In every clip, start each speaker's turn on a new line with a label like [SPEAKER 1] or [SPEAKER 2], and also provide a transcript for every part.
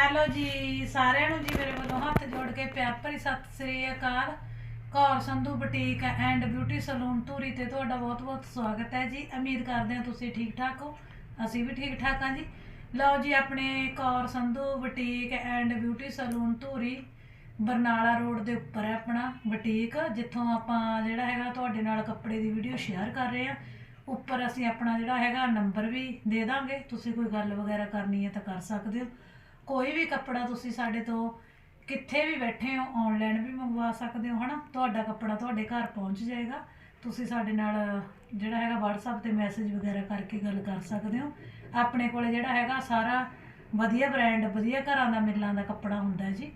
[SPEAKER 1] Hello ਜੀ, ਸਾਰਿਆਂ ਨੂੰ ਜੀ ਮੇਰੇ ਵੱਲੋਂ ਹੱਥ ਜੋੜ ਕੇ ਪਿਆਰ ਭਰੀ ਸਤਿ ਸ੍ਰੀ ਅਕਾਲ। Kaur Sandhu boutique and beauty salon Dhuri ਤੇ ਤੁਹਾਡਾ ਬਹੁਤ-ਬਹੁਤ ਸਵਾਗਤ ਹੈ ਜੀ। ਉਮੀਦ ਕਰਦੇ ਹਾਂ ਤੁਸੀਂ ਠੀਕ ਠਾਕ ਹੋ। ਅਸੀਂ ਵੀ ਠੀਕ ਠਾਕ ਹਾਂ ਜੀ। ਲਓ ਜੀ, ਆਪਣੇ Kaur Sandhu boutique and beauty salon Dhuri Barnala road ਦੇ ਉੱਪਰ ਹੈ ਆਪਣਾ ਬੁਟੀਕ, ਜਿੱਥੋਂ ਆਪਾਂ ਜਿਹੜਾ ਹੈਗਾ ਤੁਹਾਡੇ ਨਾਲ ਕੱਪੜੇ ਦੀ ਵੀਡੀਓ ਸ਼ੇਅਰ ਕਰ ਰਹੇ ਹਾਂ। ਉੱਪਰ ਅਸੀਂ ਆਪਣਾ ਜਿਹੜਾ ਹੈਗਾ ਨੰਬਰ ਵੀ ਦੇ ਦਾਂਗੇ। ਤੁਸੀਂ ਕੋਈ ਗੱਲ ਵਗੈਰਾ ਕਰਨੀ ਹੈ ਤਾਂ ਕਰ ਸਕਦੇ ਹੋ। ਕੋਈ ਵੀ ਕੱਪੜਾ ਤੁਸੀਂ ਸਾਡੇ ਤੋਂ ਕਿੱਥੇ ਵੀ ਬੈਠੇ ਹੋ ਆਨਲਾਈਨ ਵੀ ਮੰਗਵਾ ਸਕਦੇ ਹੋ, ਹਨਾ? ਤੁਹਾਡਾ ਕੱਪੜਾ ਤੁਹਾਡੇ ਘਰ ਪਹੁੰਚ ਜਾਏਗਾ। ਤੁਸੀਂ ਸਾਡੇ ਨਾਲ ਜਿਹੜਾ ਹੈਗਾ WhatsApp ਤੇ ਮੈਸੇਜ ਵਗੈਰਾ ਕਰਕੇ ਗੱਲ ਕਰ ਸਕਦੇ ਹੋ। ਆਪਣੇ ਕੋਲੇ ਜਿਹੜਾ ਹੈਗਾ ਸਾਰਾ ਵਧੀਆ ਬ੍ਰਾਂਡ ਵਧੀਆ ਘਰਾਂ ਦਾ, ਮਿਲਾਂ ਦਾ ਕੱਪੜਾ ਹੁੰਦਾ ਜੀ।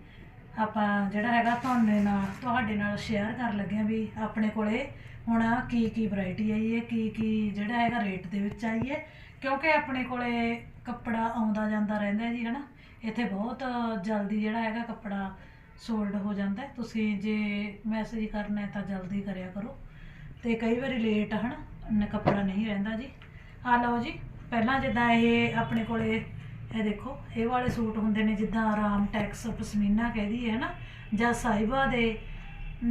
[SPEAKER 1] ਆਪਾਂ ਜਿਹੜਾ ਹੈਗਾ ਤੁਹਾਡੇ ਨਾਲ ਤੁਹਾਡੇ ਨਾਲ ਸ਼ੇਅਰ ਕਰ ਲੱਗੇ ਹਾਂ ਵੀ ਆਪਣੇ ਕੋਲੇ ਹੁਣ ਕੀ ਕੀ ਵੈਰਾਈਟੀ ਆਈ ਹੈ, ਕੀ ਕੀ ਜਿਹੜਾ ਹੈਗਾ ਰੇਟ ਦੇ ਵਿੱਚ ਆਈ ਹੈ। ਕਿਉਂਕਿ ਆਪਣੇ ਕੋਲੇ ਕੱਪੜਾ ਆਉਂਦਾ ਜਾਂਦਾ ਰਹਿੰਦਾ ਹੈ ਜੀ, ਹਨਾ? ਇੱਥੇ ਬਹੁਤ ਜਲਦੀ ਜਿਹੜਾ ਹੈਗਾ ਕੱਪੜਾ ਸੋਲਡ ਹੋ ਜਾਂਦਾ ਹੈ। ਤੁਸੀਂ ਜੇ ਮੈਸੇਜ ਕਰਨਾ ਹੈ ਤਾਂ ਜਲਦੀ ਕਰਿਆ ਕਰੋ। ਤੇ ਕਈ ਵਾਰੀ ਲੇਟ ਹਨਾ ਨ ਕੱਪੜਾ ਨਹੀਂ ਰਹਿੰਦਾ ਜੀ। ਆ ਲਓ ਜੀ, ਪਹਿਲਾਂ ਜਿੱਦਾਂ ਇਹ ਆਪਣੇ ਕੋਲੇ, ਇਹ ਦੇਖੋ, ਇਹ ਵਾਲੇ ਸੂਟ ਹੁੰਦੇ ਨੇ ਜਿੱਦਾਂ ਆਰਾਮ ਟੈਕਸ ਪਸ਼ਮੀਨਾ ਕਹਦੀ ਹੈ ਨਾ ਜਾਂ ਸਾਈਬਾ ਦੇ,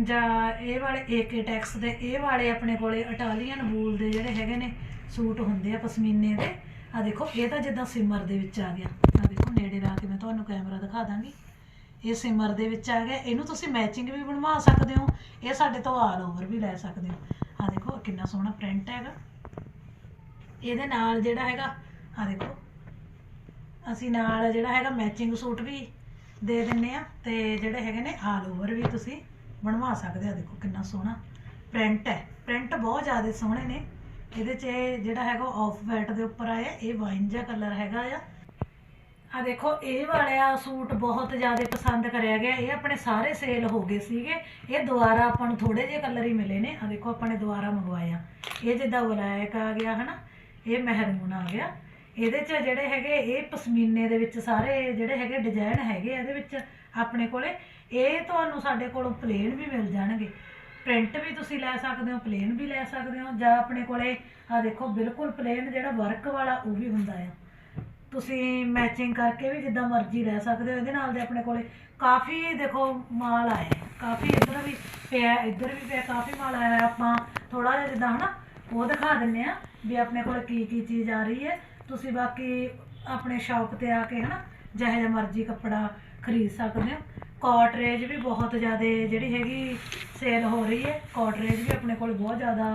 [SPEAKER 1] ਜਾਂ ਇਹ ਵਾਲੇ ਏਕੇ ਟੈਕਸ ਦੇ, ਇਹ ਵਾਲੇ ਆਪਣੇ ਕੋਲੇ ਇਟਾਲੀਅਨ ਵੂਲ ਦੇ ਜਿਹੜੇ ਹੈਗੇ ਨੇ ਸੂਟ ਹੁੰਦੇ ਆ ਪਸ਼ਮੀਨੇ ਦੇ। ਆ ਦੇਖੋ, ਇਹ ਤਾਂ ਜਿੱਦਾਂ ਸਿਮਰ ਦੇ ਵਿੱਚ ਆ ਗਿਆ। ਆ ਦੇਖੋ, ਨੇੜੇ ਲਾ ਕੇ ਮੈਂ ਤੁਹਾਨੂੰ ਕੈਮਰਾ ਦਿਖਾ ਦਾਂਗੀ। ਇਹ ਸਿਮਰ ਦੇ ਵਿੱਚ ਆ ਗਿਆ। ਇਹਨੂੰ ਤੁਸੀਂ ਮੈਚਿੰਗ ਵੀ ਬਣਵਾ ਸਕਦੇ ਹੋ। ਇਹ ਸਾਡੇ ਤੋਂ ਆਲ ਓਵਰ ਵੀ ਲੈ ਸਕਦੇ ਹੋ। ਆ ਦੇਖੋ, ਕਿੰਨਾ ਸੋਹਣਾ ਪ੍ਰਿੰਟ ਹੈਗਾ। ਇਹਦੇ ਨਾਲ ਜਿਹੜਾ ਹੈਗਾ ਆ ਦੇਖੋ, ਅਸੀਂ ਨਾਲ ਜਿਹੜਾ ਹੈਗਾ ਮੈਚਿੰਗ ਸੂਟ ਵੀ ਦੇ ਦਿੰਨੇ ਆ ਤੇ ਜਿਹੜੇ ਹੈਗੇ ਨੇ ਆਲ ਓਵਰ ਵੀ ਤੁਸੀਂ ਬਣਵਾ ਸਕਦੇ ਆ। ਦੇਖੋ, ਕਿੰਨਾ ਸੋਹਣਾ ਪ੍ਰਿੰਟ ਹੈ। ਪ੍ਰਿੰਟ ਬਹੁਤ ਜ਼ਿਆਦਾ ਸੋਹਣੇ ਨੇ। ਇਹਦੇ 'ਚ ਇਹ ਜਿਹੜਾ ਹੈਗਾ ਆਫ ਵਾਈਟ ਦੇ ਉੱਪਰ ਆਇਆ, ਇਹ ਵਾਈਨ ਜਿਹਾ ਕਲਰ ਹੈਗਾ ਆ। ਆ ਦੇਖੋ, ਇਹ ਵਾਲਿਆ ਸੂਟ ਬਹੁਤ ਜ਼ਿਆਦਾ ਪਸੰਦ ਕਰਿਆ ਗਿਆ। ਇਹ ਆਪਣੇ ਸਾਰੇ ਸੇਲ ਹੋ ਗਏ ਸੀਗੇ। ਇਹ ਦੁਬਾਰਾ ਆਪਾਂ ਨੂੰ ਥੋੜੇ ਜਿਹੇ ਕਲਰ ਹੀ ਮਿਲੇ ਨੇ। ਆ ਦੇਖੋ, ਆਪਾਂ ਨੇ ਦੁਬਾਰਾ ਮੰਗਵਾਇਆ। ਇਹ ਜਿੱਦਾਂ ਬਲੈਕ ਆ ਗਿਆ, ਹਨਾ? ਇਹ ਮਹਿਰੂਨ ਆ ਗਿਆ। ਇਹਦੇ 'ਚ ਜਿਹੜੇ ਹੈਗੇ, ਇਹ ਪਸ਼ਮੀਨੇ ਦੇ ਵਿੱਚ ਸਾਰੇ ਜਿਹੜੇ ਹੈਗੇ ਡਿਜ਼ਾਈਨ ਹੈਗੇ ਆ, ਇਹਦੇ ਵਿੱਚ ਆਪਣੇ ਕੋਲੇ। ਇਹ ਤੁਹਾਨੂੰ ਸਾਡੇ ਕੋਲੋਂ ਪਲੇਨ ਵੀ ਮਿਲ ਜਾਣਗੇ। ਪ੍ਰਿੰਟ ਵੀ ਤੁਸੀਂ ਲੈ ਸਕਦੇ ਹੋ ਪਲੇਨ ਵੀ ਲੈ ਸਕਦੇ ਹੋ, ਜਾਂ ਆਪਣੇ ਕੋਲੇ ਆ ਦੇਖੋ, ਬਿਲਕੁਲ ਪਲੇਨ ਜਿਹੜਾ ਵਰਕ ਵਾਲਾ ਉਹ ਵੀ ਹੁੰਦਾ ਆ। ਤੁਸੀਂ ਮੈਚਿੰਗ ਕਰਕੇ ਵੀ ਜਿੱਦਾਂ ਮਰਜ਼ੀ ਲੈ ਸਕਦੇ ਹੋ, ਇਹਦੇ ਨਾਲ ਦੇ ਆਪਣੇ ਕੋਲੇ ਕਾਫੀ ਦੇਖੋ ਮਾਲ ਆਇਆ ਕਾਫੀ ਇੱਧਰ ਵੀ ਪਿਆ, ਇੱਧਰ ਵੀ ਪਿਆ, ਕਾਫੀ ਮਾਲ ਆਇਆ ਆਪਾਂ ਥੋੜਾ ਜਿਹਾ ਜਿੱਦਾਂ ਹਨਾ, ਉਹ ਦਿਖਾ ਦਿੰਨੇ ਆ ਵੀ ਆਪਣੇ ਕੋਲ ਕੀ ਕੀ ਚੀਜ਼ ਆ ਰਹੀ ਹੈ। ਤੁਸੀਂ ਬਾਕੀ ਆਪਣੇ ਸ਼ਾਪ ਤੇ ਆ ਕੇ ਹਨਾ, ਜਿਹੋ ਜਿਹਾ ਮਰਜ਼ੀ ਕੱਪੜਾ ਖਰੀਦ ਸਕਦੇ ਹੋ। ਕਾਟਰੇਜ ਵੀ ਬਹੁਤ ਜ਼ਿਆਦਾ ਜਿਹੜੀ ਹੈਗੀ ਸੇਲ ਹੋ ਰਹੀ ਹੈ। ਕਾਟਰੇਜ ਵੀ ਆਪਣੇ ਕੋਲ ਬਹੁਤ ਜ਼ਿਆਦਾ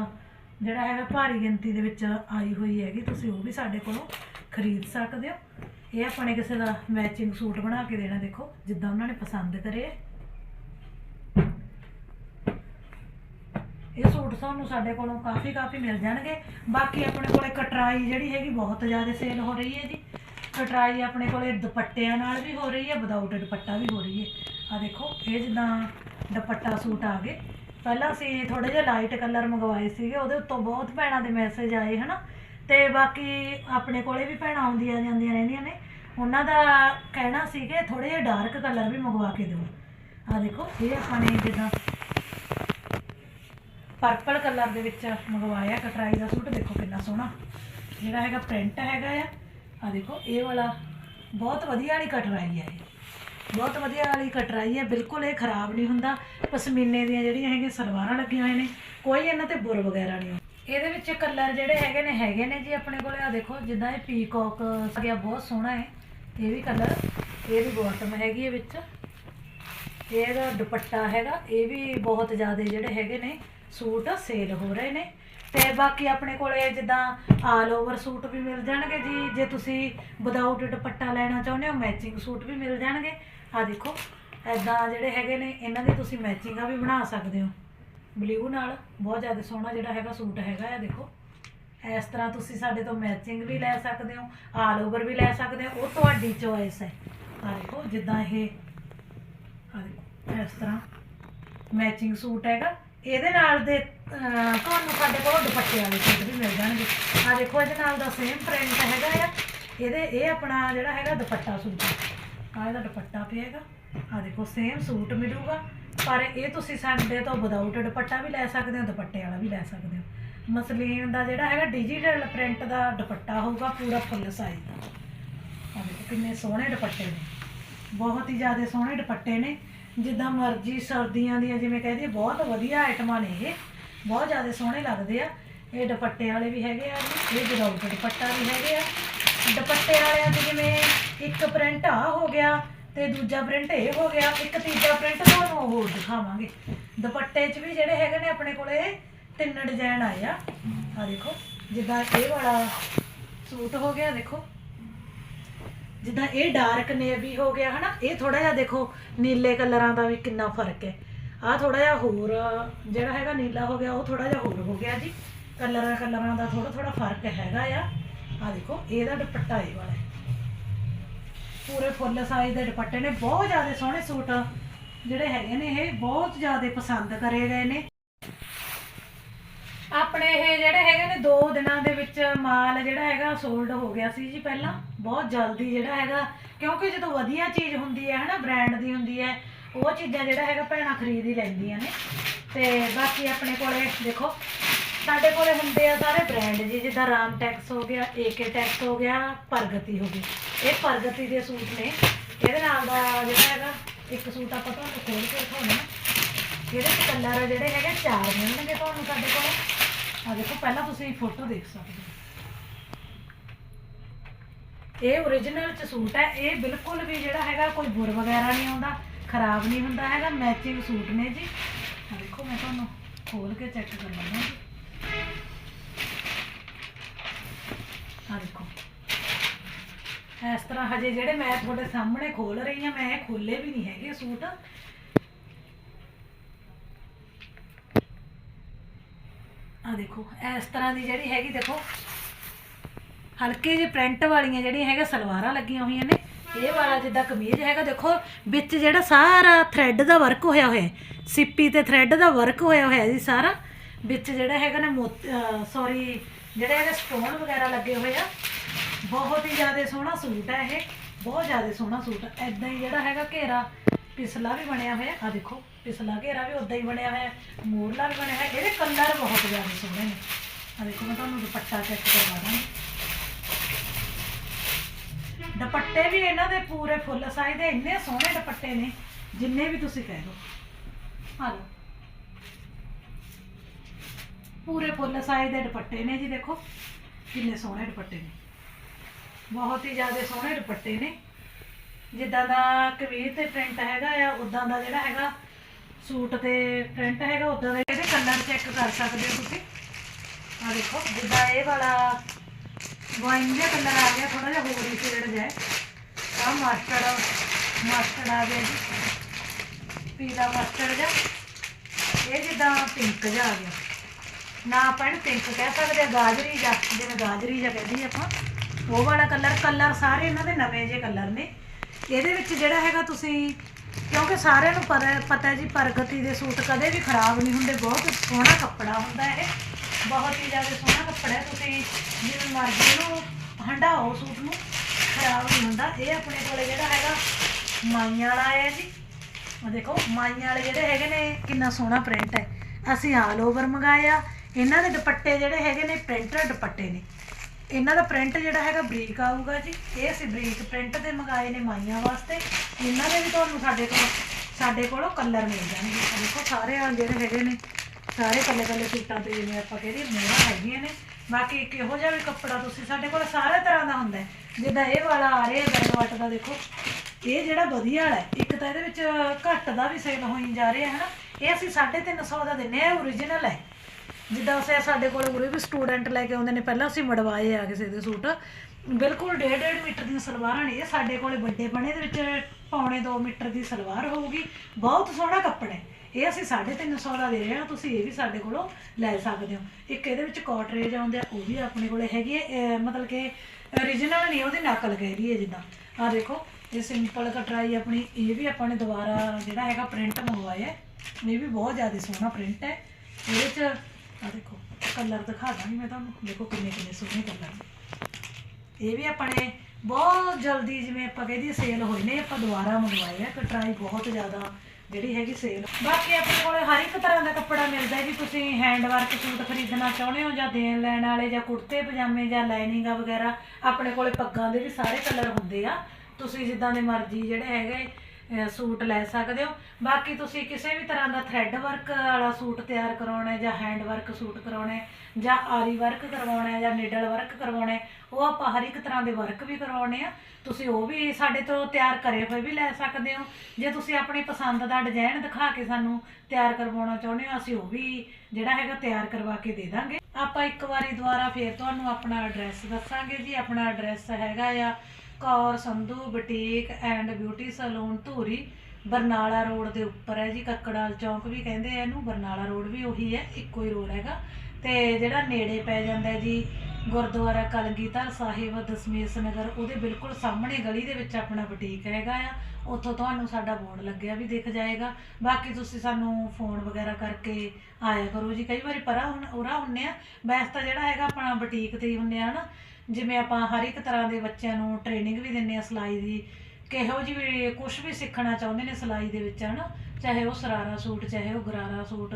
[SPEAKER 1] ਜਿਹੜਾ ਹੈਗਾ ਭਾਰੀ ਗਿਣਤੀ ਦੇ ਵਿੱਚ ਆਈ ਹੋਈ ਹੈਗੀ। ਤੁਸੀਂ ਉਹ ਵੀ ਸਾਡੇ ਕੋਲੋਂ ਖਰੀਦ ਸਕਦੇ ਹੋ। ਇਹ ਆਪਣੇ ਕਿਸੇ ਦਾ ਮੈਚਿੰਗ ਸੂਟ ਬਣਾ ਕੇ ਦੇਣਾ ਦੇਖੋ, ਜਿੱਦਾਂ ਉਹਨਾਂ ਨੇ ਪਸੰਦ ਕਰੇ। ਇਹ ਸੂਟ ਤੁਹਾਨੂੰ ਸਾਡੇ ਕੋਲੋਂ ਕਾਫੀ ਕਾਫੀ ਮਿਲ ਜਾਣਗੇ। ਬਾਕੀ ਆਪਣੇ ਕੋਲੇ ਕਟਰਾਈ ਜਿਹੜੀ ਹੈਗੀ ਬਹੁਤ ਜ਼ਿਆਦਾ ਸੇਲ ਹੋ ਰਹੀ ਹੈ ਜੀ। ਕਟਰਾਈ ਆਪਣੇ ਕੋਲੇ ਦੁਪੱਟਿਆਂ ਨਾਲ ਵੀ ਹੋ ਰਹੀ ਹੈ ਵਿਦਆਊਟ ਦੁਪੱਟਾ ਵੀ ਹੋ ਰਹੀ ਹੈ। ਆ ਦੇਖੋ, ਇਹ ਜਿੱਦਾਂ ਦੁਪੱਟਾ ਸੂਟ ਆ ਗਏ। ਪਹਿਲਾਂ ਅਸੀਂ ਥੋੜੇ ਜਿਹਾ ਲਾਈਟ ਕਲਰ ਮੰਗਵਾਏ ਸੀਗੇ, ਉਹਦੇ ਉੱਤੋਂ ਬਹੁਤ ਭੈਣਾਂ ਦੇ ਮੈਸੇਜ ਆਏ, ਹਨਾ? ਤੇ ਬਾਕੀ ਆਪਣੇ ਕੋਲੇ ਵੀ ਭੈਣਾਂ ਆਉਂਦੀਆਂ ਜਾਂਦੀਆਂ ਰਹਿੰਦੀਆਂ ਨੇ। ਉਹਨਾਂ ਦਾ ਕਹਿਣਾ ਸੀ ਕਿ ਥੋੜੇ ਜਿਹਾ ਡਾਰਕ ਕਲਰ ਵੀ ਮੰਗਵਾ ਕੇ ਦਿਓ। ਆ ਦੇਖੋ, ਇਹ ਆਪਾਂ ਨੇ ਜਿੱਦਾਂ ਪਰਪਲ ਕਲਰ ਦੇ ਵਿੱਚ ਮੰਗਵਾਇਆ, ਕਟਰਾਈ ਦਾ ਸੂਟ। ਦੇਖੋ ਕਿੰਨਾ ਸੋਹਣਾ। ਜਿਹੜਾ ਹੈਗਾ ਪ੍ਰਿੰਟ ਹੈਗਾ ਆ। ਆ ਦੇਖੋ, ਇਹ ਵਾਲਾ ਬਹੁਤ ਵਧੀਆ ਵਾਲੀ ਕਟਰਾਈ ਹੈ ਇਹ। ਬਹੁਤ ਵਧੀਆ ਵਾਲੀ ਕਟਰਾਈ ਹੈ ਬਿਲਕੁਲ ਇਹ ਖਰਾਬ ਨਹੀਂ ਹੁੰਦਾ। ਪਸ਼ਮੀਨੇ ਦੀਆਂ ਜਿਹੜੀਆਂ ਹੈਗੀਆਂ ਸਲਵਾਰਾਂ ਲੱਗੀਆਂ ਹੋਈਆਂ ਨੇ, ਕੋਈ ਇਹਨਾਂ ਤੇ ਬੁਰ ਵਗੈਰਾ ਨਹੀਂ ਇਹਦੇ ਵਿੱਚ ਕਲਰ ਜਿਹੜੇ ਹੈਗੇ ਨੇ ਹੈਗੇ ਨੇ ਜੀ ਆਪਣੇ ਕੋਲੇ। ਆ ਦੇਖੋ, ਜਿੱਦਾਂ ਇਹ ਪੀਕੌਕ ਗਿਆ ਬਹੁਤ ਸੋਹਣਾ ਹੈ, ਇਹ ਵੀ ਕਲਰ ਇਹ ਵੀ ਬੋਟਮ ਹੈਗੀ ਹੈ ਵਿੱਚ। ਇਹਦਾ ਦੁਪੱਟਾ ਹੈਗਾ, ਇਹ ਵੀ ਬਹੁਤ ਜ਼ਿਆਦਾ ਜਿਹੜੇ ਹੈਗੇ ਨੇ, ਸੂਟ ਸੇਲ ਹੋ ਰਹੇ ਨੇ। ਤੇ ਬਾਕੀ ਆਪਣੇ ਕੋਲੇ ਜਿੱਦਾਂ ਆਲ ਓਵਰ ਸੂਟ ਵੀ ਮਿਲ ਜਾਣਗੇ ਜੀ। ਜੇ ਤੁਸੀਂ ਵਿਦਆਊਟ ਦੁਪੱਟਾ ਲੈਣਾ ਚਾਹੁੰਦੇ ਹੋ ਮੈਚਿੰਗ ਸੂਟ ਵੀ ਮਿਲ ਜਾਣਗੇ। ਆ ਦੇਖੋ ਐਦਾਂ ਜਿਹੜੇ ਹੈਗੇ ਨੇ, ਇਹਨਾਂ ਦੀ ਤੁਸੀਂ ਮੈਚਿੰਗਾਂ ਵੀ ਬਣਾ ਸਕਦੇ ਹੋ। ਬਲੂ ਨਾਲ ਬਹੁਤ ਜ਼ਿਆਦਾ ਸੋਹਣਾ ਜਿਹੜਾ ਹੈਗਾ ਸੂਟ ਹੈਗਾ ਆ ਦੇਖੋ। ਇਸ ਤਰ੍ਹਾਂ ਤੁਸੀਂ ਸਾਡੇ ਤੋਂ ਮੈਚਿੰਗ ਵੀ ਲੈ ਸਕਦੇ ਹੋ ਆਲ ਓਵਰ ਵੀ ਲੈ ਸਕਦੇ ਹੋ, ਉਹ ਤੁਹਾਡੀ ਚੋਇਸ ਹੈ। ਆ ਦੇਖੋ, ਜਿੱਦਾਂ ਇਹ ਆ ਦੇਖੋ, ਇਸ ਤਰ੍ਹਾਂ ਮੈਚਿੰਗ ਸੂਟ ਹੈਗਾ। ਇਹਦੇ ਨਾਲ ਦੇ ਤੁਹਾਨੂੰ ਸਾਡੇ ਕੋਲ ਦੁਪੱਟੇ ਵਾਲੇ ਸੂਟ ਵੀ ਮਿਲ ਜਾਣਗੇ। ਆ ਦੇਖੋ, ਇਹਦੇ ਨਾਲ ਦਾ ਸੇਮ ਪ੍ਰਿੰਟ ਹੈਗਾ ਆ। ਇਹਦੇ, ਇਹ ਆਪਣਾ ਜਿਹੜਾ ਹੈਗਾ ਦੁਪੱਟਾ ਸੂਟ ਆ ਇਹਦਾ ਦੁਪੱਟਾ ਪਿਆ ਹੈਗਾ ਆ ਦੇਖੋ ਸੇਮ ਸੂਟ ਮਿਲੂਗਾ, ਪਰ ਇਹ ਤੁਸੀਂ ਸਾਡੇ ਤੋਂ ਵਿਦਆਊਟ ਦੁਪੱਟਾ ਵੀ ਲੈ ਸਕਦੇ ਹੋ, ਦੁਪੱਟੇ ਵਾਲਾ ਵੀ ਲੈ ਸਕਦੇ ਹੋ। ਮਸਲੀਨ ਦਾ ਜਿਹੜਾ ਹੈਗਾ ਡਿਜੀਟਲ ਪ੍ਰਿੰਟ ਦਾ ਦੁਪੱਟਾ ਹੋਊਗਾ ਪੂਰਾ ਫੁੱਲ ਸਾਈਜ਼ ਦਾ। ਆ ਦੇਖੋ, ਕਿੰਨੇ ਸੋਹਣੇ ਦੁਪੱਟੇ ਨੇ। ਬਹੁਤ ਹੀ ਜ਼ਿਆਦਾ ਸੋਹਣੇ ਦੁਪੱਟੇ ਨੇ। ਜਿੱਦਾਂ ਮਰਜ਼ੀ ਸਰਦੀਆਂ ਦੀਆਂ ਜਿਵੇਂ ਕਹਿੰਦੇ ਬਹੁਤ ਵਧੀਆ ਆਈਟਮਾਂ ਨੇ ਇਹ। ਬਹੁਤ ਜ਼ਿਆਦਾ ਸੋਹਣੇ ਲੱਗਦੇ ਆ। ਇਹ ਦੁਪੱਟੇ ਵਾਲੇ ਵੀ ਹੈਗੇ ਆ ਜੀ, ਇਹ ਵਿਦਆਊਟ ਦੁਪੱਟਾ ਵੀ ਹੈਗੇ ਆ। ਦੁਪੱਟੇ ਵਾਲਿਆਂ 'ਚ ਜਿਵੇਂ ਇੱਕ ਪ੍ਰਿੰਟ ਆ ਹੋ ਗਿਆ ਤੇ ਦੂਜਾ ਪ੍ਰਿੰਟ ਇਹ ਹੋ ਗਿਆ, ਇੱਕ ਤੀਜਾ ਪ੍ਰਿੰਟ ਤੁਹਾਨੂੰ ਹੋਰ ਦਿਖਾਵਾਂਗੇ। ਦੁਪੱਟੇ 'ਚ ਵੀ ਜਿਹੜੇ ਹੈਗੇ ਨੇ ਆਪਣੇ ਕੋਲੇ ਤਿੰਨ ਡਿਜ਼ਾਈਨ ਆਏ ਆ। ਆ ਦੇਖੋ, ਜਿੱਦਾਂ ਇਹ ਵਾਲਾ ਸੂਟ ਹੋ ਗਿਆ, ਦੇਖੋ। ਜਿੱਦਾਂ ਇਹ ਡਾਰਕ ਨੇਵੀ ਹੋ ਗਿਆ, ਹਨਾ? ਇਹ ਥੋੜਾ ਜਿਹਾ ਦੇਖੋ, ਨੀਲੇ ਕਲਰਾਂ ਦਾ ਵੀ ਕਿੰਨਾ ਫ਼ਰਕ ਹੈ। ਆ ਥੋੜਾ ਜਿਹਾ ਹੋਰ, ਜਿਹੜਾ ਹੈਗਾ ਨੀਲਾ ਹੋ ਗਿਆ, ਉਹ ਥੋੜਾ ਜਿਹਾ ਹੋਰ ਹੋ ਗਿਆ ਜੀ। ਕਲਰਾਂ ਕਲਰਾਂ ਦਾ ਥੋੜਾ ਥੋੜਾ ਫ਼ਰਕ ਹੈਗਾ ਆ। ਆ ਦੇਖੋ, ਇਹਦਾ ਦੁਪੱਟਾ ਇਹ ਵਾਲਾ ਪੂਰੇ ਫੁੱਲ ਸਾਈਜ਼ ਦੇ ਦੁਪੱਟੇ ਨੇ, ਬਹੁਤ ਜ਼ਿਆਦਾ ਸੋਹਣੇ ਸੂਟ ਜਿਹੜੇ ਹੈਗੇ ਨੇ ਇਹ ਬਹੁਤ ਜ਼ਿਆਦਾ ਪਸੰਦ ਕਰੇ ਗਏ ਨੇ। ਆਪਣੇ ਇਹ ਜਿਹੜੇ ਹੈਗੇ ਨੇ 2 ਦਿਨਾਂ ਦੇ ਵਿੱਚ ਮਾਲ ਜਿਹੜਾ ਹੈਗਾ ਸੋਲਡ ਹੋ ਗਿਆ ਸੀ ਜੀ ਪਹਿਲਾਂ। ਬਹੁਤ ਜਲਦੀ ਜਿਹੜਾ ਹੈਗਾ, ਕਿਉਂਕਿ ਜਦੋਂ ਵਧੀਆ ਚੀਜ਼ ਹੁੰਦੀ ਹੈ, ਹਨਾ ਬ੍ਰਾਂਡ ਦੀ ਹੁੰਦੀ ਹੈ, ਉਹ ਚੀਜ਼ਾਂ ਜਿਹੜਾ ਹੈਗਾ ਭੈਣਾਂ ਖਰੀਦ ਹੀ ਲੈਂਦੀਆਂ ਨੇ। ਤੇ ਬਾਕੀ ਆਪਣੇ ਕੋਲੇ ਦੇਖੋ ਸਾਡੇ ਕੋਲੇ ਹੁੰਦੇ ਆ ਸਾਰੇ ਬ੍ਰਾਂਡ ਜੀ, ਜਿੱਦਾਂ ਰਾਮ ਟੈਕਸ ਹੋ ਗਿਆ ਏਕੇ ਟੈਕਸ ਹੋ ਗਿਆ, ਪ੍ਰਗਤੀ ਹੋ ਗਈ। ਇਹ ਪ੍ਰਗਤੀ ਦੇ ਸੂਟ ਨੇ। ਇਹਦੇ ਨਾਲ ਦਾ ਜਿਹੜਾ ਹੈਗਾ, ਇੱਕ ਸੂਟ ਆਪਾਂ ਤੁਹਾਨੂੰ ਖੋਲ ਕੇ ਦਿਖਾਉਣਾ। ਇਹਦੇ ਕਲਰ ਜਿਹੜੇ ਹੈਗੇ, ਚਾਰ ਮਿਲਣਗੇ ਤੁਹਾਨੂੰ ਸਾਡੇ ਕੋਲ। ਆ ਦੇਖੋ, ਪਹਿਲਾਂ ਤੁਸੀਂ ਫੋਟੋ ਦੇਖ ਸਕਦੇ ਹੋ। ਇਹ origignal ਚ ਸੂਟ ਹੈ। ਇਹ ਬਿਲਕੁਲ ਵੀ ਜਿਹੜਾ ਹੈਗਾ, ਕੋਈ ਬੁਰ ਵਗੈਰਾ ਨਹੀਂ ਆਉਂਦਾ, ਖਰਾਬ ਨਹੀਂ ਹੁੰਦਾ ਹੈਗਾ ਮੈਚਿੰਗ ਸੂਟ ਨੇ ਜੀ। ਦੇਖੋ, ਮੈਂ ਤੁਹਾਨੂੰ ਖੋਲ ਕੇ ਚੈੱਕ ਕਰ ਲੈਂਦਾ ਜੀ। ਆ ਦੇਖੋ ਇਸ ਤਰ੍ਹਾਂ ਹਜੇ ਜਿਹੜੇ ਮੈਂ ਤੁਹਾਡੇ ਸਾਹਮਣੇ ਖੋਲ ਰਹੀ ਹਾਂ, ਮੈਂ ਖੋਲੇ ਵੀ ਨਹੀਂ ਹੈਗੇ ਸੂਟ। ਆ ਦੇਖੋ, ਇਸ ਤਰ੍ਹਾਂ ਦੀ ਜਿਹੜੀ ਹੈਗੀ, ਦੇਖੋ, ਹਲਕੇ ਜਿਹੇ ਪ੍ਰਿੰਟ ਵਾਲੀਆਂ ਜਿਹੜੀਆਂ ਹੈਗਾ ਸਲਵਾਰਾਂ ਲੱਗੀਆਂ ਹੋਈਆਂ ਨੇ। ਇਹ ਵਾਲਾ ਜਿੱਦਾਂ ਕਮੀਜ਼ ਹੈਗਾ, ਦੇਖੋ, ਵਿੱਚ ਜਿਹੜਾ ਸਾਰਾ ਥ੍ਰੈਡ ਦਾ ਵਰਕ ਹੋਇਆ ਹੋਇਆ ਹੈ। ਸਿੱਪੀ ਤੇ ਥ੍ਰੈਡ ਦਾ ਵਰਕ ਹੋਇਆ ਹੋਇਆ ਜੀ ਸਾਰਾ। ਵਿੱਚ ਜਿਹੜਾ ਹੈਗਾ ਨਾ ਸੌਰੀ ਜਿਹੜੇ ਇਹਦੇ ਸਟੋਨ ਵਗੈਰਾ ਲੱਗੇ ਹੋਏ ਆ, ਬਹੁਤ ਹੀ ਜ਼ਿਆਦਾ ਸੋਹਣਾ ਸੂਟ ਹੈ ਇਹ, ਬਹੁਤ ਜ਼ਿਆਦਾ ਸੋਹਣਾ ਸੂਟ ਐਦਾਂ ਹੀ ਜਿਹੜਾ ਹੈਗਾ ਘੇਰਾ ਪਿਸਲਾ ਵੀ ਬਣਿਆ ਹੋਇਆ ਆ ਦੇਖੋ, ਪਿਸਲਾ ਘੇਰਾ ਵੀ ਉਦਾਂ ਹੀ ਬਣਿਆ ਹੋਇਆ, ਮੋਰਲਾ ਵੀ ਬਣਿਆ ਹੋਇਆ, ਇਹਦੇ ਕਲਰ ਬਹੁਤ ਜ਼ਿਆਦਾ ਸੋਹਣੇ ਨੇ। ਆ ਦੇਖੋ, ਮੈਂ ਤੁਹਾਨੂੰ ਦੁਪੱਟਾ ਚੈੱਕ ਕਰਵਾ ਦਾਂਗੀ। ਦੁਪੱਟੇ ਵੀ ਇਹਨਾਂ ਦੇ ਪੂਰੇ ਫੁੱਲ ਸਾਈਜ਼ ਦੇ, ਇੰਨੇ ਸੋਹਣੇ ਦੁਪੱਟੇ ਨੇ, ਜਿੰਨੇ ਵੀ ਤੁਸੀਂ ਕਹਿ ਲਓ। ਆ ਲਓ। ਪੂਰੇ ਫੁੱਲ ਸਾਈਜ਼ ਦੇ ਦੁਪੱਟੇ ਨੇ ਜੀ ਦੇਖੋ। ਕਿੰਨੇ ਸੋਹਣੇ ਦੁਪੱਟੇ ਨੇ। ਬਹੁਤ ਹੀ ਜ਼ਿਆਦਾ ਸੋਹਣੇ ਦੁਪੱਟੇ ਨੇ। ਜਿੱਦਾਂ ਦਾ ਕਮੀਜ਼ ਤੇ ਪ੍ਰਿੰਟ ਹੈਗਾ ਆ ਉਦਾਂ ਦਾ ਜਿਹੜਾ ਹੈਗਾ, ਸੂਟ ਤੇ ਪ੍ਰਿੰਟ ਹੈਗਾ ਉਦਾਂ ਦੇ ਇਹਦੇ ਕਲਰ ਚੈੱਕ ਕਰ ਸਕਦੇ ਹੋ ਤੁਸੀਂ। ਆ ਦੇਖੋ, ਜਿੱਦਾਂ ਇਹ ਵਾਲਾ ਵਾਈਨ ਜਿਹਾ ਕਲਰ ਆ ਗਿਆ ਥੋੜਾ ਜਿਹਾ ਹੋਰ ਹੀ ਸ਼ੇਡ ਜਿਹਾ ਆ ਮਸਟਰਡ ਮਸਟਰਡ ਆ ਗਿਆ ਜੀ। ਪੀਲਾ ਮਸਟਰਡ ਜਿਹਾ। ਇਹ ਜਿੱਦਾਂ ਪਿੰਕ ਜਿਹਾ ਆ ਗਿਆ। ਨਾ ਆਪਾਂ ਇਹਨੂੰ ਪਿੰਕ ਕਹਿ ਸਕਦੇ ਆ, ਗਾਜਰੀ ਜਾਂ ਜਿਵੇਂ ਗਾਜਰੀ ਜਾਂ ਕਹਿੰਦੀ ਆਪਾਂ। ਉਹ ਵਾਲਾ ਕਲਰ ਕਲਰ ਸਾਰੇ ਇਹਨਾਂ ਦੇ ਨਵੇਂ ਜਿਹੇ ਕਲਰ ਨੇ। ਇਹਦੇ ਵਿੱਚ ਜਿਹੜਾ ਹੈਗਾ ਤੁਸੀਂ, ਕਿਉਂਕਿ ਸਾਰਿਆਂ ਨੂੰ ਪਤਾ ਪਤਾ ਹੈ ਜੀ, ਪ੍ਰਗਤੀ ਦੇ ਸੂਟ ਕਦੇ ਵੀ ਖਰਾਬ ਨਹੀਂ ਹੁੰਦੇ, ਬਹੁਤ ਸੋਹਣਾ ਕੱਪੜਾ ਹੁੰਦਾ ਇਹ। ਬਹੁਤ ਹੀ ਜ਼ਿਆਦਾ ਸੋਹਣਾ ਕੱਪੜਾ ਹੈ, ਤੁਸੀਂ ਜਿਵੇਂ ਮਰਜ਼ੀ ਇਹਨੂੰ ਹੰਡਾਓ ਸੂਟ ਨੂੰ, ਖਰਾਬ ਨਹੀਂ ਹੁੰਦਾ। ਇਹ ਆਪਣੇ ਕੋਲੇ ਜਿਹੜਾ ਹੈਗਾ, ਮਾਈਆਂ ਵਾਲਾ ਹੈ ਜੀ। ਆ ਦੇਖੋ, ਮਾਈਆਂ ਵਾਲੇ ਜਿਹੜੇ ਹੈਗੇ ਨੇ, ਕਿੰਨਾ ਸੋਹਣਾ ਪ੍ਰਿੰਟ ਹੈ। ਅਸੀਂ ਆਲ ਓਵਰ ਮੰਗਾਏ ਇਹਨਾਂ ਦੇ ਦੁਪੱਟੇ ਜਿਹੜੇ ਹੈਗੇ ਨੇ ਪ੍ਰਿੰਟਡ ਦੁਪੱਟੇ ਨੇ। ਇਹਨਾਂ ਦਾ ਪ੍ਰਿੰਟ ਜਿਹੜਾ ਹੈਗਾ ਬਰੀਕ ਆਊਗਾ ਜੀ। ਇਹ ਅਸੀਂ ਬਰੀਕ ਪ੍ਰਿੰਟ ਦੇ ਮੰਗਾਏ ਨੇ ਮਾਈਆਂ ਵਾਸਤੇ। ਇਹਨਾਂ ਦੇ ਵੀ ਤੁਹਾਨੂੰ ਸਾਡੇ ਕੋਲ, ਸਾਡੇ ਕੋਲੋਂ ਕਲਰ ਮਿਲ ਜਾਣਗੇ। ਦੇਖੋ, ਸਾਰੇ ਆ ਜਿਹੜੇ ਹੈਗੇ ਨੇ। ਸਾਰੇ ਕੱਲੇ ਕੱਲੇ ਸੂਟਾਂ ਤੇ ਜਿਵੇਂ ਆਪਾਂ ਕਹਿੰਦੇ ਮੋਹਰਾਂ ਹੈਗੀਆਂ ਨੇ। ਬਾਕੀ ਇੱਕ ਇਹੋ ਜਿਹਾ ਵੀ ਕੱਪੜਾ ਤੁਸੀਂ ਸਾਡੇ ਕੋਲ ਸਾਰੇ ਤਰ੍ਹਾਂ ਦਾ ਹੁੰਦਾ ਜਿੱਦਾਂ ਇਹ ਵਾਲਾ ਆ ਰਿਹਾ ਬੈਲਵਟ ਦਾ ਦੇਖੋ। ਇਹ ਜਿਹੜਾ ਵਧੀਆ ਵਾਲਾ ਹੈ, ਇੱਕ ਤਾਂ ਇਹਦੇ ਵਿੱਚ ਘੱਟ ਦਾ ਵੀ ਸੇਲ ਹੋਈ ਜਾ ਰਿਹਾ ਹੈ ਨਾ। ਇਹ ਅਸੀਂ 350 ਦਾ ਦਿੰਨੇ ਆ origignal ਹੈ। ਜਿੱਦਾਂ ਉਸੇ ਸਾਡੇ ਕੋਲ ਉਰੇ ਵੀ ਸਟੂਡੈਂਟ ਲੈ ਕੇ ਆਉਂਦੇ ਨੇ, ਪਹਿਲਾਂ ਅਸੀਂ ਮੜਵਾਏ ਆ ਕਿਸੇ ਦੇ ਸੂਟ। ਬਿਲਕੁਲ 1.5 ਮੀਟਰ ਦੀਆਂ ਸਲਵਾਰਾਂ ਨੇ, ਇਹ ਸਾਡੇ ਕੋਲੇ ਵੱਡੇ ਬਣੇ ਦੇ ਵਿੱਚ ਪੌਣੇ 2 ਮੀਟਰ ਦੀ ਸਲਵਾਰ ਹੋਊਗੀ। ਬਹੁਤ ਸੋਹਣਾ ਕੱਪੜਾ ਹੈ। ਇਹ ਅਸੀਂ 350 ਦਾ ਦੇ ਰਹੇ ਹਾਂ, ਤੁਸੀਂ ਇਹ ਵੀ ਸਾਡੇ ਕੋਲੋਂ ਲੈ ਸਕਦੇ ਹੋ। ਇੱਕ ਇਹਦੇ ਵਿੱਚ ਕਾਟਰੇਜ ਆਉਂਦੇ ਆ, ਉਹ ਵੀ ਆਪਣੇ ਕੋਲੇ ਹੈਗੀ ਹੈ। ਮਤਲਬ ਕਿ origignal ਨਹੀਂ, ਉਹਦੀ ਨਕਲ ਕਹਿ ਰਹੀ ਹੈ ਜਿੱਦਾਂ। ਆ ਦੇਖੋ, ਇਹ ਸਿੰਪਲ ਕਟਰਾਈ ਆਪਣੀ, ਇਹ ਵੀ ਆਪਾਂ ਨੇ ਦੁਬਾਰਾ ਜਿਹੜਾ ਹੈਗਾ ਪ੍ਰਿੰਟ ਮੰਗਵਾਇਆ ਹੈ। ਇਹ ਵੀ ਬਹੁਤ ਜ਼ਿਆਦਾ ਸੋਹਣਾ ਪ੍ਰਿੰਟ ਹੈ। ਇਹਦੇ ਚ ਆ ਦੇਖੋ ਕਲਰ ਦਿਖਾ ਦਾਂਗੀ ਮੈਂ ਤੁਹਾਨੂੰ। ਦੇਖੋ ਕਿੰਨੇ ਕਿੰਨੇ ਸੋਹਣੇ ਕਲਰ ਨੇ। ਇਹ ਵੀ ਆਪਣੇ ਬਹੁਤ ਜਲਦੀ ਜਿਵੇਂ ਆਪਾਂ ਕਹਿੰਦੀ ਸੇਲ ਹੋਏ ਨੇ, ਆਪਾਂ ਦੁਬਾਰਾ ਮੰਗਵਾਏ ਆ। ਕਟਰਾਈ ਬਹੁਤ ਜ਼ਿਆਦਾ ਜਿਹੜੀ ਹੈਗੀ ਸੇਲ ਬਾਕੀ ਆਪਣੇ ਕੋਲੇ ਹਰ ਇੱਕ ਤਰ੍ਹਾਂ ਦਾ ਕੱਪੜਾ ਮਿਲਦਾ ਹੈ ਜੀ। ਤੁਸੀਂ ਹੈਂਡ ਵਰਕ ਸੂਟ ਖਰੀਦਣਾ ਚਾਹੁੰਦੇ ਹੋ ਜਾਂ ਦੇਣ ਲੈਣ ਵਾਲੇ ਜਾਂ ਕੁੜਤੇ, ਪਜਾਮੇ ਜਾਂ ਲਾਈਨਿੰਗਾਂ ਵਗੈਰਾ, ਆਪਣੇ ਕੋਲੇ ਪੱਗਾਂ ਦੇ ਵੀ ਸਾਰੇ ਕਲਰ ਹੁੰਦੇ ਆ। ਤੁਸੀਂ ਜਿੱਦਾਂ ਦੇ ਮਰਜ਼ੀ ਜਿਹੜੇ ਹੈਗੇ ਅਹ, ਸੂਟ ਲੈ ਸਕਦੇ ਹੋ। ਬਾਕੀ ਤੁਸੀਂ ਕਿਸੇ ਵੀ ਤਰ੍ਹਾਂ ਦਾ ਥ੍ਰੈਡ ਵਰਕ ਵਾਲਾ ਸੂਟ ਤਿਆਰ ਕਰਾਉਣਾ ਹੈ ਜਾਂ ਹੈਂਡ ਵਰਕ ਸੂਟ ਕਰਾਉਣਾ ਹੈ ਜਾਂ ਆਰੀ ਵਰਕ ਕਰਵਾਉਣਾ ਹੈ ਜਾਂ ਨੀਡਲ ਵਰਕ ਕਰਵਾਉਣਾ ਹੈ, ਉਹ ਆਪਾਂ ਹਰ ਇੱਕ ਤਰ੍ਹਾਂ ਦੇ ਵਰਕ ਵੀ ਕਰਵਾਉਣੇ ਆ। ਤੁਸੀਂ ਉਹ ਵੀ ਸਾਡੇ ਤੋਂ ਤਿਆਰ ਕਰੇ ਹੋਏ ਵੀ ਲੈ ਸਕਦੇ ਹੋ। ਜੇ ਤੁਸੀਂ ਆਪਣੀ ਪਸੰਦ ਦਾ ਡਿਜ਼ਾਈਨ ਦਿਖਾ ਕੇ ਸਾਨੂੰ ਤਿਆਰ ਕਰਵਾਉਣਾ ਚਾਹੁੰਦੇ ਹੋ, ਅਸੀਂ ਉਹ ਵੀ ਜਿਹੜਾ ਹੈਗਾ ਤਿਆਰ ਕਰਵਾ ਕੇ ਦੇ ਦਾਂਗੇ। ਆਪਾਂ ਇੱਕ ਵਾਰੀ ਦੁਬਾਰਾ ਫੇਰ ਤੁਹਾਨੂੰ ਆਪਣਾ ਐਡਰੈਸ ਦੱਸਾਂਗੇ ਜੀ। ਆਪਣਾ ਐਡਰੈਸ ਹੈਗਾ ਆ Kaur, Sandhu, boutique and beauty salon Dhuri Barnala road ਦੇ ਉੱਪਰ ਹੈ ਜੀ। ਕੱਕੜਾਲ ਚੌਂਕ ਵੀ ਕਹਿੰਦੇ ਆ ਇਹਨੂੰ। ਬਰਨਾਲਾ ਰੋਡ ਵੀ ਉਹੀ ਹੈ, ਇੱਕੋ ਹੀ ਰੋਡ ਹੈਗਾ। ਤੇ ਜਿਹੜਾ ਨੇੜੇ ਪੈ ਜਾਂਦਾ ਜੀ, ਗੁਰਦੁਆਰਾ ਕਲਗੀਧਰ ਸਾਹਿਬ, ਦਸਮੇਸ਼ ਨਗਰ, ਉਹਦੇ ਬਿਲਕੁਲ ਸਾਹਮਣੇ ਗਲੀ ਦੇ ਵਿੱਚ ਆਪਣਾ ਬੁਟੀਕ ਹੈਗਾ ਆ। ਉੱਥੋਂ ਤੁਹਾਨੂੰ ਸਾਡਾ ਬੋਰਡ ਲੱਗਿਆ ਵੀ ਦਿਖ ਜਾਏਗਾ। ਬਾਕੀ ਤੁਸੀਂ ਸਾਨੂੰ ਫੋਨ ਵਗੈਰਾ ਕਰਕੇ ਆਇਆ ਕਰੋ ਜੀ। ਕਈ ਵਾਰੀ ਪਰਾਂ ਹੁਣ ਉਰਾ ਹੁੰਨੇ ਆ। ਵੈਸੇ ਤਾਂ ਜਿਹੜਾ ਹੈਗਾ ਆਪਣਾ ਬੁਟੀਕ ਤੇ ਹੀ ਹੁੰਨੇ ਆ ਨਾ ਜਿਵੇਂ ਆਪਾਂ ਹਰ ਇੱਕ ਤਰ੍ਹਾਂ ਦੇ ਬੱਚਿਆਂ ਨੂੰ ਟ੍ਰੇਨਿੰਗ ਵੀ ਦਿੰਨੇ ਆ ਸਿਲਾਈ ਦੀ ਕਿਹੋ ਜਿਹੀ ਵੀ ਕੁਝ ਵੀ ਸਿੱਖਣਾ ਚਾਹੁੰਦੇ ਨੇ ਸਿਲਾਈ ਦੇ ਵਿੱਚ ਹਨਾ? ਚਾਹੇ ਉਹ ਸਰਾਰਾ ਸੂਟ ਚਾਹੇ ਉਹ gharara suit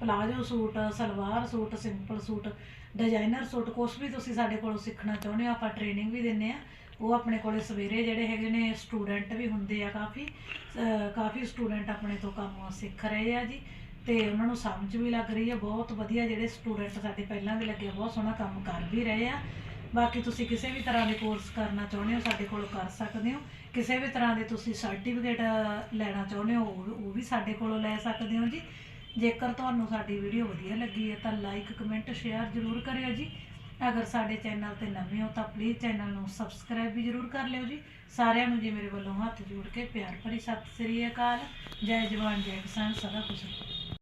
[SPEAKER 1] palazzo suit salwar suit simple suit designer suit ਕੁਝ ਵੀ ਤੁਸੀਂ ਸਾਡੇ ਕੋਲੋਂ ਸਿੱਖਣਾ ਚਾਹੁੰਦੇ ਹੋ ਆਪਾਂ ਟ੍ਰੇਨਿੰਗ ਵੀ ਦਿੰਨੇ ਆ ਉਹ ਆਪਣੇ ਕੋਲੇ ਸਵੇਰੇ ਜਿਹੜੇ ਹੈਗੇ ਨੇ ਸਟੂਡੈਂਟ ਵੀ ਹੁੰਦੇ ਆ ਕਾਫੀ ਕਾਫੀ ਸਟੂਡੈਂਟ ਆਪਣੇ ਤੋਂ ਕੰਮ ਸਿੱਖ ਰਹੇ ਆ ਜੀ ਤੇ ਉਹਨਾਂ ਨੂੰ ਸਮਝ ਵੀ ਲੱਗ ਰਹੀ ਹੈ। ਬਹੁਤ ਵਧੀਆ ਜਿਹੜੇ ਸਟੂਡੈਂਟ ਸਾਡੇ ਪਹਿਲਾਂ ਵੀ ਲੱਗੇ ਆ, ਬਹੁਤ ਸੋਹਣਾ ਕੰਮ ਕਰ ਵੀ ਰਹੇ ਆ। ਬਾਕੀ ਤੁਸੀਂ ਕਿਸੇ ਵੀ ਤਰ੍ਹਾਂ ਦੇ ਕੋਰਸ ਕਰਨਾ ਚਾਹੁੰਦੇ ਹੋ, ਸਾਡੇ ਕੋਲ ਕਰ ਸਕਦੇ ਹੋ। ਕਿਸੇ ਵੀ ਤਰ੍ਹਾਂ ਦੇ ਤੁਸੀਂ ਸਰਟੀਫਿਕੇਟ ਲੈਣਾ ਚਾਹੁੰਦੇ ਹੋ, ਉਹ ਉਹ ਵੀ ਸਾਡੇ ਕੋਲੋਂ ਲੈ ਸਕਦੇ ਹੋ ਜੀ। ਜੇਕਰ ਤੁਹਾਨੂੰ ਸਾਡੀ ਵੀਡੀਓ ਵਧੀਆ ਲੱਗੀ ਹੈ ਤਾਂ ਲਾਈਕ ਕਮੈਂਟ ਸ਼ੇਅਰ ਜ਼ਰੂਰ ਕਰਿਓ ਜੀ। ਅਗਰ ਸਾਡੇ ਚੈਨਲ ਤੇ ਨਵੇਂ ਹੋ ਤਾਂ ਪਲੀਜ਼ ਚੈਨਲ ਨੂੰ ਸਬਸਕ੍ਰਾਈਬ ਵੀ ਜ਼ਰੂਰ ਕਰ ਲਿਓ ਜੀ। ਸਾਰਿਆਂ ਨੂੰ ਜੀ ਮੇਰੇ ਵੱਲੋਂ ਹੱਥ ਜੋੜ ਕੇ ਪਿਆਰ ਭਰੀ ਸਤਿ ਸ੍ਰੀ ਅਕਾਲ। ਜੈ ਜਵਾਨ, ਜੈ ਕਿਸਾਨ, ਸਦਾ ਖੁਸ਼ ਰਹੋ।